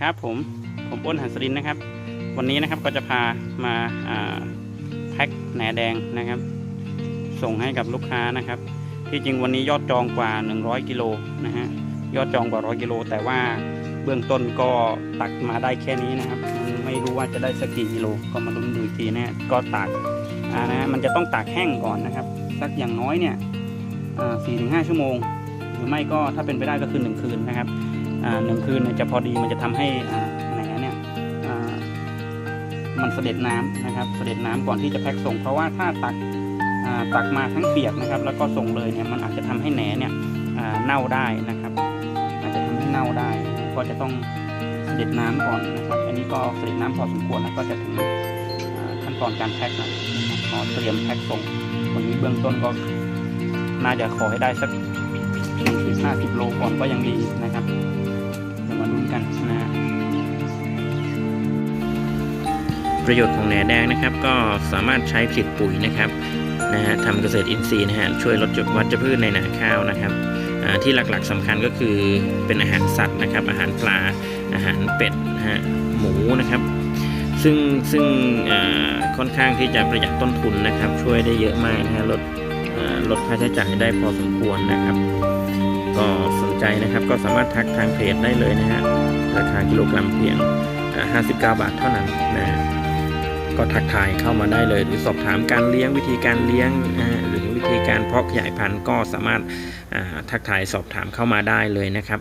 ครับผมผมอ้นหันสรินนะครับ วันนี้นะครับก็จะพามาอ่าแพ็คแหนแดงนะครับ ส่งให้กับลูกค้านะครับ ที่จริงวันนี้ยอดจองกว่า 100กิโลนะฮะยอดจองกว่า 100กิโลแต่ว่าเบื้องต้นก็ตักมาได้แค่นี้นะครับมันไม่รู้ว่าจะได้สักกี่กิโลก็มาลุ้นดูอีกทีนะฮะก็ตากอ่านะฮะมันจะต้องตากแห้งก่อนนะครับสักอย่างน้อยเนี่ยสี่ถึงห้าชั่วโมง หรือไม่ก็ถ้าเป็นไปได้ก็คือหนึ่งคืนนะครับอ่า หนึ่งคืนเนี่ยจะพอดีมันจะทำให้แหนเนี่ยมันเสด็จน้ำนะครับ เสด็จน้ำก่อนที่จะแพ็คส่ง เพราะว่าถ้าตักตักมาทั้งเปียกนะครับ แล้วก็ส่งเลยเนี่ยมันอาจจะทำให้แหนเนี่ยเน่าได้นะครับ อาจจะทำให้เน่าได้ ก็จะต้องเสด็จน้ำก่อนนะครับ อันนี้ก็เสด็จน้ำพอสมควรแล้วก็จะถึงขั้นตอนการแพ็คแล้วนะขอเตรียมแพ็คส่งวันนี้เบื้องต้นก็น่าจะขอให้ได้สักสี่ห้าสิบโลก่อนก็ยังดีนะครับ กันนะฮะประโยชน์ของแหนแดงนะครับ ก็สามารถใช้ผลิตปุ๋ยนะครับนะฮะทำเกษตรอินทรีย์นะฮะช่วยลดวัชพืชในนาข้าวนะครับที่หลักๆสำคัญก็คือเป็นอาหารสัตว์นะครับ อาหารปลาอาหารเป็ดนะฮะหมูนะครับ ซึ่งซึ่งค่อนข้างที่จะประหยัดต้นทุนนะครับ ช่วยได้เยอะมากนะฮะลดลดค่าใช้จ่ายได้พอสมควรนะครับ ก็สนใจนะครับก็สามารถทักทางเพจได้เลยนะฮะราคากิโลกรัมเพียงอ่า59 บาทเท่านั้นนะก็ทักทายเข้ามาได้เลย หรือสอบถามการเลี้ยงวิธีการเลี้ยงหรือวิธีการเพาะขยายพันธุ์ก็สามารถทักทายสอบถามเข้ามาได้เลยนะครับ